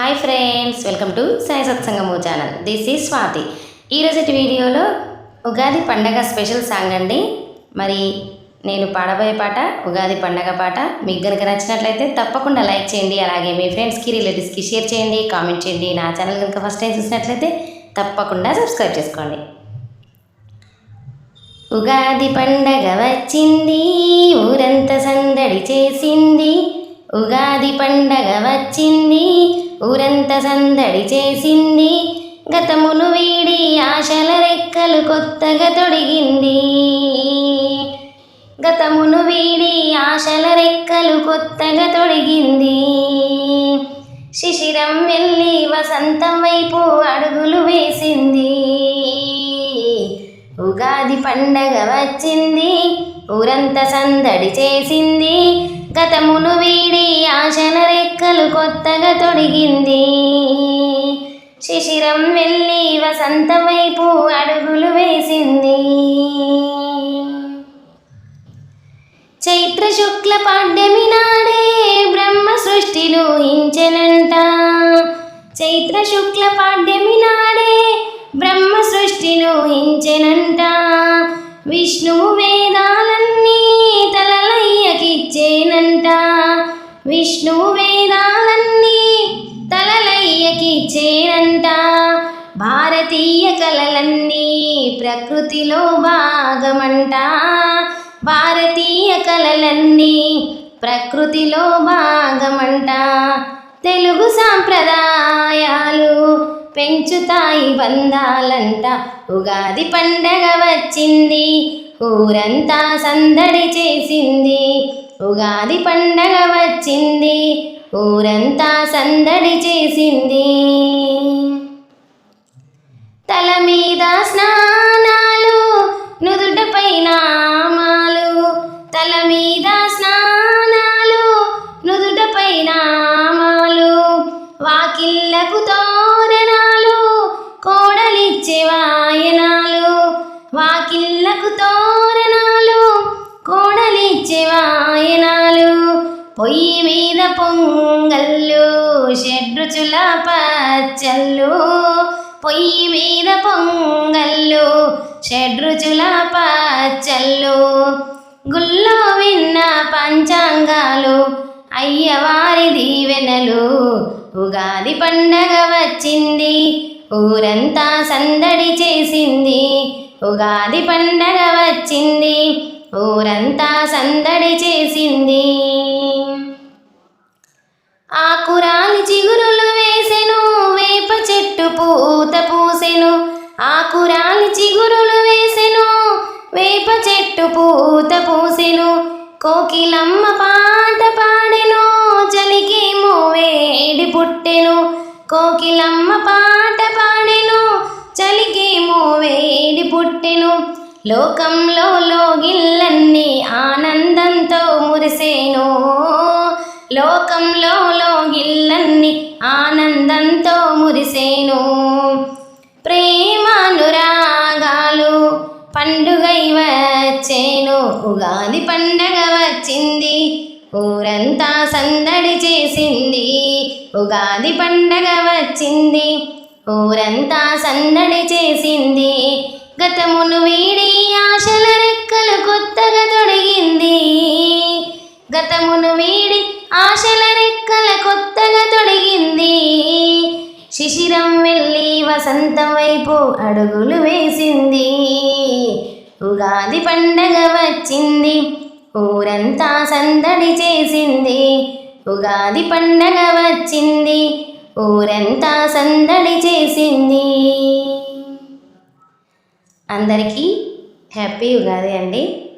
Hi friends welcome to Sai సత్సంగము channel this is Swathi ఈరోజు వీడియోలో ఉగాది పండగ స్పెషల్ సాంగ్ అండి. మరి నేను పాడబోయే పాట ఉగాది పండగ పాట. మీకు కనుక నచ్చినట్లయితే తప్పకుండా లైక్ చేయండి. అలాగే మీ ఫ్రెండ్స్కి రిలేటివ్స్కి షేర్ చేయండి కామెంట్ చేయండి. నా ఛానల్ కనుక ఫస్ట్ టైం చూసినట్లయితే తప్పకుండా సబ్స్క్రైబ్ చేసుకోండి. ఉగాది పండగ వచ్చింది ఊరంతా సందడి చేసింది. ఉగాది పండగ వచ్చింది ఊరంత సందడి చేసింది. గతమును వీడి ఆశల రెక్కలు కొత్తగా తొడిగింది. గతమును వీడి ఆశల రెక్కలు కొత్తగా తొడిగింది. శిశిరం వెళ్ళి వసంతం వైపు అడుగులు వేసింది. ఉగాది పండగ వచ్చింది. ఊరంతా సందడి చేసింది. గతమును వీడి ఆశన రెక్కలు కొత్తగా తొడిగింది. శిశిరం వెళ్ళి వసంత వైపు అడుగులు వేసింది. చైత్ర శుక్ల పాడ్యమి నాడే బ్రహ్మ సృష్టి హించెనంట చైత్ర శుక్ల పాడ్యమి నాడే బ్రహ్మ సృష్టి హించెనంట విష్ణువు వేదా భారతీయ కళలన్నీ ప్రకృతిలో భాగమంట. భారతీయ కళలన్నీ ప్రకృతిలో భాగమంట. తెలుగు సాంప్రదాయాలు పెంచుతాయి బంధాలంట. ఉగాది పండగ వచ్చింది ఊరంతా సందడి చేసింది. ఉగాది పండగ వచ్చింది ఊరంతా సందడి చేసింది. మీద స్నానాలు నుదుటపై నామాలు తల మీద స్నానాలు నుదుటపై నామాలు వాకిళ్ళకు తోరణాలు కోడలిచ్చే వాయనాలు. వాకిళ్ళకు తోరణాలు కోడలిచ్చే వాయనాలు. పొయ్యి మీద పొంగల్లు షడ్రుచుల పచ్చళ్ళు. పొయ్యి మీద పొంగల్లు షడ్రుచుల పచ్చళ్ళు గుల్లో విన్న పంచాంగాలు అయ్యవారి దీవెనలు. ఉగాది పండగ వచ్చింది ఊరంతా సందడి చేసింది. ఉగాది పండగ వచ్చింది ఊరంతా సందడి చేసింది. ఆకు కోకిలమ్మ పాట పాడెను చలికి వేడి పుట్టెను. కోకిలమ్మ పాట పాడెను చలికి వేడి పుట్టెను. లోకంలో లోగిల్లన్నీ ఆనందంతో మురిసేను. లోకంలో లోగిల్లన్నీ ఆనందంతో మురిసేను. ప్రేమానురాగాలు పండుగై వచ్చేను. ఉగాది పండగ ఊరంతా సందడి చేసింది. ఉగాది పండగ వచ్చింది. ఊరంతా సందడి చేసింది. గతమును వీడి ఆశల రెక్కలు కొత్తగా తొడిగింది. గతమును వీడి ఆశల రెక్కల కొత్తగా తొడిగింది. శిశిరం వెళ్ళి వసంతం వైపు అడుగులు వేసింది. ఉగాది పండగ వచ్చింది. ఊరంతా సందడి చేసింది. ఉగాది పండగ వచ్చింది. ఊరంతా సందడి చేసింది. అందరికీ హ్యాపీ ఉగాది అండి.